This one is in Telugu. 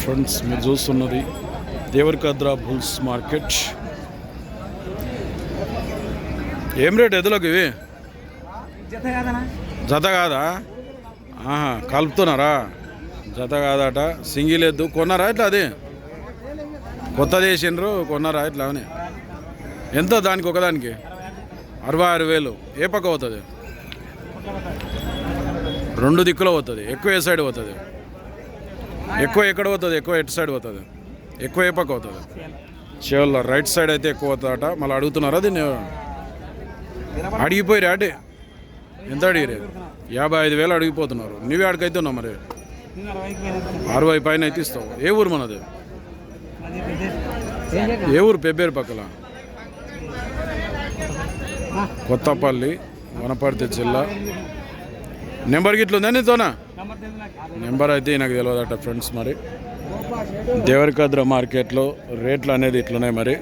ఫ్రెండ్స్ మీరు చూస్తున్నది దేవరకద్ర బుల్స్ మార్కెట్. ఏం రేట్ ఎదులకు ఇవి? జత కాదా? ఆహా కలుపుతున్నారా? జత కాదట. సింగిల్ ఎద్దు. కొన్నారా ఇట్లా అది? కొత్తది వేసిండ్రు కొన్నారా ఇట్లా అని. ఎంత దానికి ఒకదానికి? అరవై ఆరు వేలు. ఏ పక్క పోతుంది? రెండు దిక్కులో పోతుంది. ఎక్కువ ఏ సైడ్ పోతుంది? ఎక్కువ ఎక్కడ పోతుంది? ఎక్కువ ఎటు సైడ్ పోతుంది? ఎక్కువ ఏ పక్క పోతుంది? చెవుల్లో రైట్ సైడ్ అయితే ఎక్కువ అవుతుందట మళ్ళీ అడుగుతున్నారా దీన్ని? అడిగిపోయి రాటి ఎంత అడిగిరే? యాభై ఐదు వేలు అడిగిపోతున్నారు. నువ్వే అడిగైతే ఉన్నావు మరి. అరవై పైన అయితే ఇస్తావు. ఏ ఊరు మనది? ఏ ఊరు? పెబ్బేరు పక్కల కొత్తపల్లి వనపర్తి జిల్లా. నెంబర్ గిట్లు ఉందా నీతోనా? నెంబర్ అయితే నాకు తెలియదట ఫ్రెండ్స్ మరి. దేవరికద్ర మార్కెట్లో రేట్లు అనేది ఇట్లున్నాయి మరి.